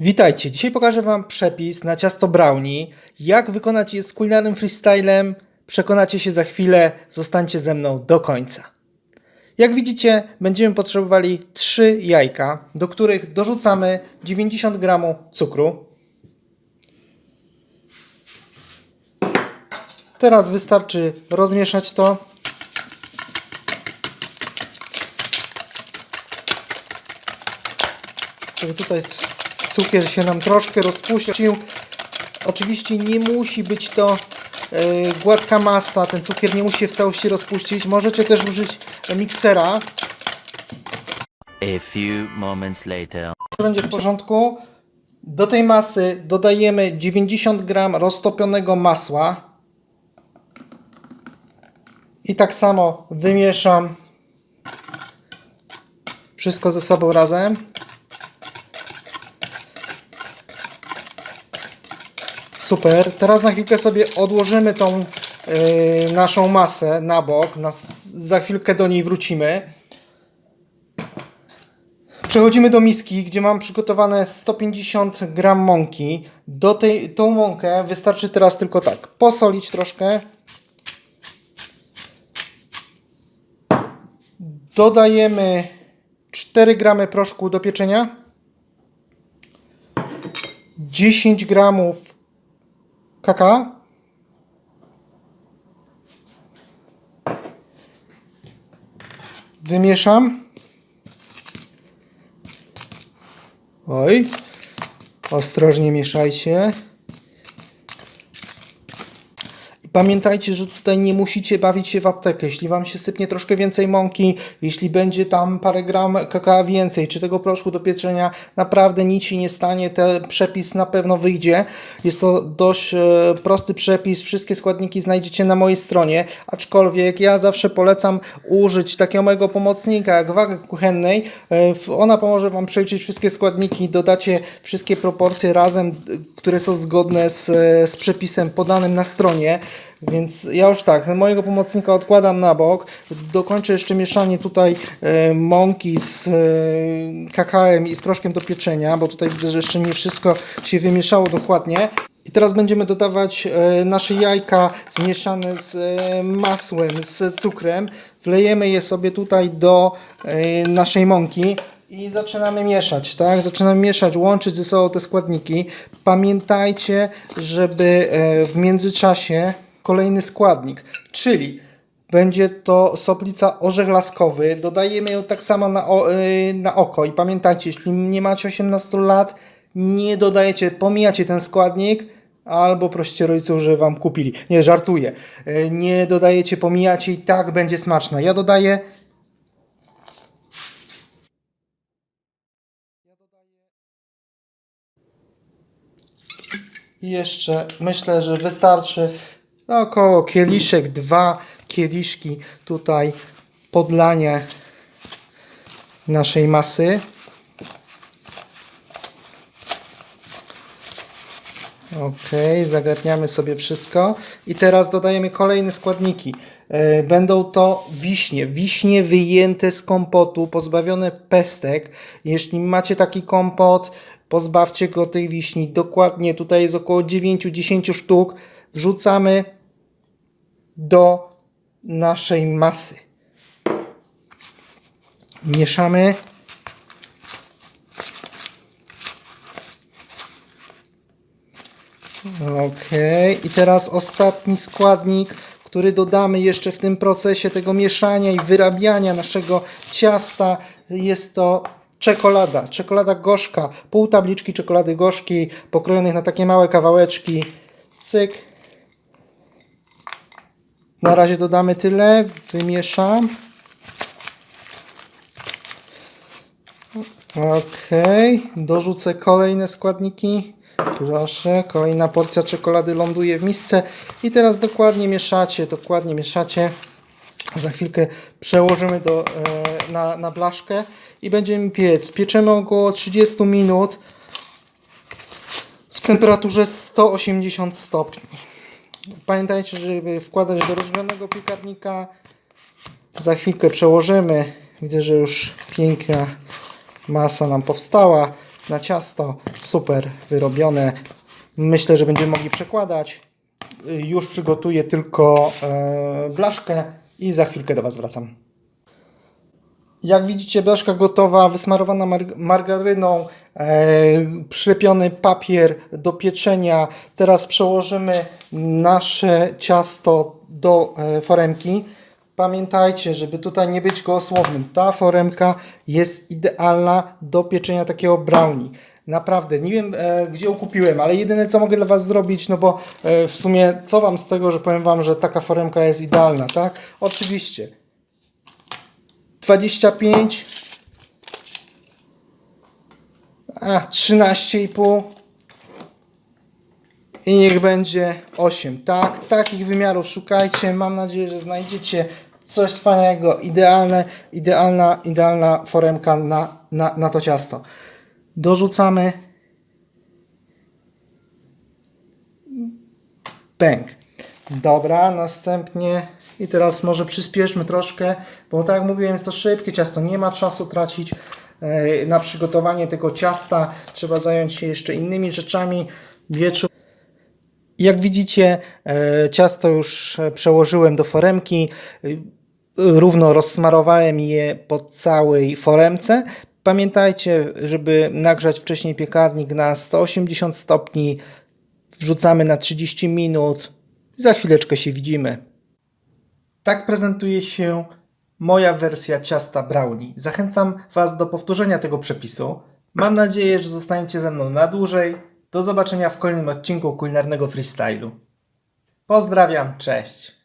Witajcie, dzisiaj pokażę Wam przepis na ciasto brownie. Jak wykonać je z kulinarnym freestylem, przekonacie się za chwilę, zostańcie ze mną do końca. Jak widzicie, będziemy potrzebowali 3 jajka, do których dorzucamy 90 g cukru. Teraz wystarczy rozmieszać to. Żeby tutaj cukier się nam troszkę rozpuścił. Oczywiście nie musi być to e, gładka masa, ten cukier nie musi się w całości rozpuścić. Możecie też użyć miksera, A few moments later. będzie w porządku. Do tej masy dodajemy 90 gram roztopionego masła. I tak samo wymieszam wszystko ze sobą razem. Super. Teraz na chwilkę sobie odłożymy tą yy, naszą masę na bok. Za chwilkę do niej wrócimy. Przechodzimy do miski, gdzie mam przygotowane 150 gram mąki. Do tej tą mąkę wystarczy teraz tylko tak posolić troszkę. Dodajemy 4 gramy proszku do pieczenia. 10 gramów kakao. Wymieszam. Oj, ostrożnie mieszajcie. I pamiętajcie, że tutaj nie musicie bawić się w aptekę. Jeśli Wam się sypnie troszkę więcej mąki, jeśli będzie tam parę gram kakao więcej, czy tego proszku do pieczenia, naprawdę nic się nie stanie. Ten przepis na pewno wyjdzie. Jest to dość e, prosty przepis. Wszystkie składniki znajdziecie na mojej stronie, aczkolwiek ja zawsze polecam użyć takiego mojego pomocnika jak waga kuchennej. E, Ona pomoże Wam przeliczyć wszystkie składniki, dodacie wszystkie proporcje razem, które są zgodne z, e, z przepisem podanym na stronie. Więc ja już tak, mojego pomocnika odkładam na bok. Dokończę jeszcze mieszanie tutaj e, mąki z e, kakałem i z proszkiem do pieczenia, bo tutaj widzę, że jeszcze nie wszystko się wymieszało dokładnie. I teraz będziemy dodawać e, nasze jajka zmieszane z masłem, z cukrem. Wlejemy je sobie tutaj do naszej mąki. I zaczynamy mieszać, tak? Zaczynamy mieszać, łączyć ze sobą te składniki. Pamiętajcie, żeby w międzyczasie kolejny składnik, czyli będzie to soplica orzech laskowy. Dodajemy ją tak samo na, o, yy, na oko. I pamiętajcie, jeśli nie macie 18 lat, nie dodajecie, pomijacie ten składnik. Albo prosicie rodziców, że wam kupili. Nie, żartuję. Yy, Nie dodajecie, pomijacie i tak będzie smaczna. Ja dodaję I jeszcze myślę, że wystarczy około kieliszek, dwa kieliszki tutaj podlanie naszej masy. Ok, zagarniamy sobie wszystko i teraz dodajemy kolejne składniki. E, Będą to wiśnie, wiśnie wyjęte z kompotu, pozbawione pestek. Jeśli macie taki kompot, pozbawcie go tej wiśni. Dokładnie tutaj jest około 9-10 sztuk. Wrzucamy do naszej masy. Mieszamy. Ok, i teraz ostatni składnik, który dodamy jeszcze w tym procesie tego mieszania i wyrabiania naszego ciasta, jest to czekolada. Czekolada gorzka, pół tabliczki czekolady gorzkiej, pokrojonych na takie małe kawałeczki. Cyk. Na razie dodamy tyle, wymieszam. Ok, dorzucę kolejne składniki. Proszę, kolejna porcja czekolady ląduje w misce. I teraz dokładnie mieszacie, dokładnie mieszacie. Za chwilkę przełożymy do, e, na, na blaszkę i będziemy piec. Pieczemy około 30 minut w temperaturze 180 stopni. Pamiętajcie, żeby wkładać do rozgrzanego piekarnika. Za chwilkę przełożymy. Widzę, że już piękna masa nam powstała. na ciasto. Super wyrobione. Myślę, że będziemy mogli przekładać. Już przygotuję tylko e, blaszkę i za chwilkę do Was wracam. Jak widzicie, blaszka gotowa, wysmarowana mar- margaryną, e, przylepiony papier do pieczenia. Teraz przełożymy nasze ciasto do e, foremki. Pamiętajcie, żeby tutaj nie być gołosłownym. Ta foremka jest idealna do pieczenia takiego brownie. Naprawdę, nie wiem e, gdzie ją kupiłem, ale jedyne co mogę dla Was zrobić, no bo e, w sumie co Wam z tego, że powiem Wam, że taka foremka jest idealna, tak? Oczywiście. 25 a 13,5 i niech będzie 8 tak, takich wymiarów szukajcie. Mam nadzieję, że znajdziecie coś wspaniałego, idealne idealna, idealna foremka na, na, na to ciasto. Dorzucamy. Bęk. Dobra, następnie i teraz może przyspieszmy troszkę, bo tak jak mówiłem, jest to szybkie ciasto, nie ma czasu tracić e, na przygotowanie tego ciasta. Trzeba zająć się jeszcze innymi rzeczami. Wieczór. Jak widzicie, e, ciasto już e, przełożyłem do foremki. Równo rozsmarowałem je po całej foremce. Pamiętajcie, żeby nagrzać wcześniej piekarnik na 180 stopni. Wrzucamy na 30 minut. Za chwileczkę się widzimy. Tak prezentuje się moja wersja ciasta brownie. Zachęcam Was do powtórzenia tego przepisu. Mam nadzieję, że zostaniecie ze mną na dłużej. Do zobaczenia w kolejnym odcinku kulinarnego freestylu. Pozdrawiam, cześć!